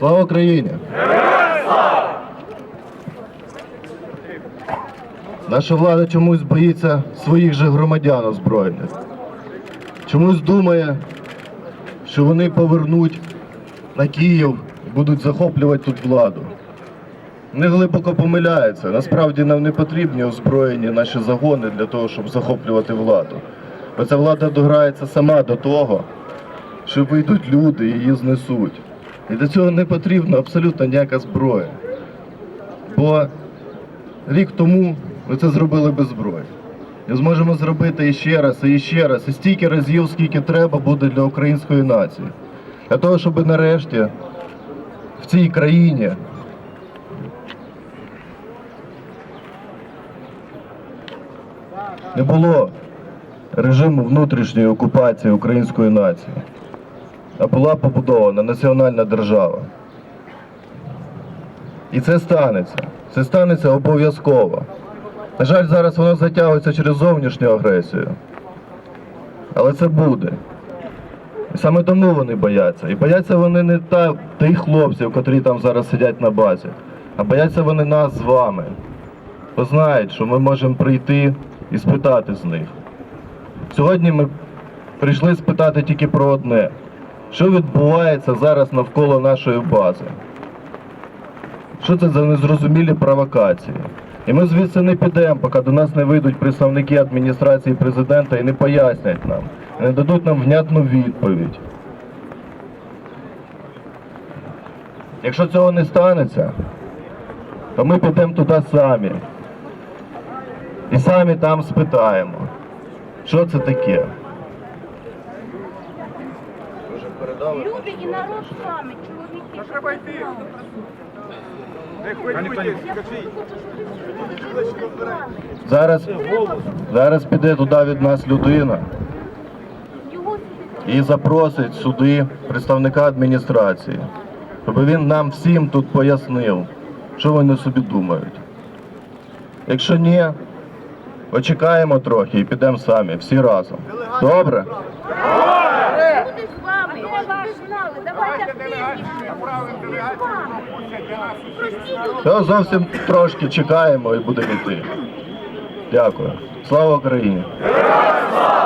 Слава Україні! Наша влада чомусь боїться своїх же громадян озброєних. Чомусь думає, що вони повернуть на Київ і будуть захоплювати тут владу. Вони глибоко помиляються. Насправді нам не потрібні озброєні наші загони для того, щоб захоплювати владу. Бо ця влада дограється сама до того, що вийдуть люди і її знесуть. І до цього не потрібна абсолютно ніяка зброя. Бо рік тому ми це зробили без зброї. І зможемо зробити іще раз, і ще раз, і стільки разів, скільки треба буде для української нації. Для того, щоб нарешті в цій країні не було режиму внутрішньої окупації української нації, була побудована національна держава. І це станеться. Це станеться обов'язково. На жаль, зараз воно затягується через зовнішню агресію. Але це буде. І саме тому вони бояться. І бояться вони не та, тих хлопців, котрі там зараз сидять на базі, а бояться вони нас з вами. Бо знають, що ми можемо прийти і спитати з них. Сьогодні ми прийшли спитати тільки про одне: що відбувається зараз навколо нашої бази? Що це за незрозумілі провокації? І ми звідси не підемо, поки до нас не вийдуть представники адміністрації президента і не пояснять нам, і не дадуть нам внятну відповідь. Якщо цього не станеться, то ми підемо туди самі. І самі там спитаємо, що це таке. Люди і народ саме, чоловіки. Треба йти. Не хвилюйтесь. Зараз, зараз піде туди від нас людина і запросить сюди представника адміністрації, щоб він нам всім тут пояснив, що вони собі думають. Якщо ні, почекаємо трохи і підемо самі, всі разом. Добре? люди з вами, щоб ви знали, давайте активніше. Зовсім трошки чекаємо і будемо йти. Дякую. Слава Україні! Слава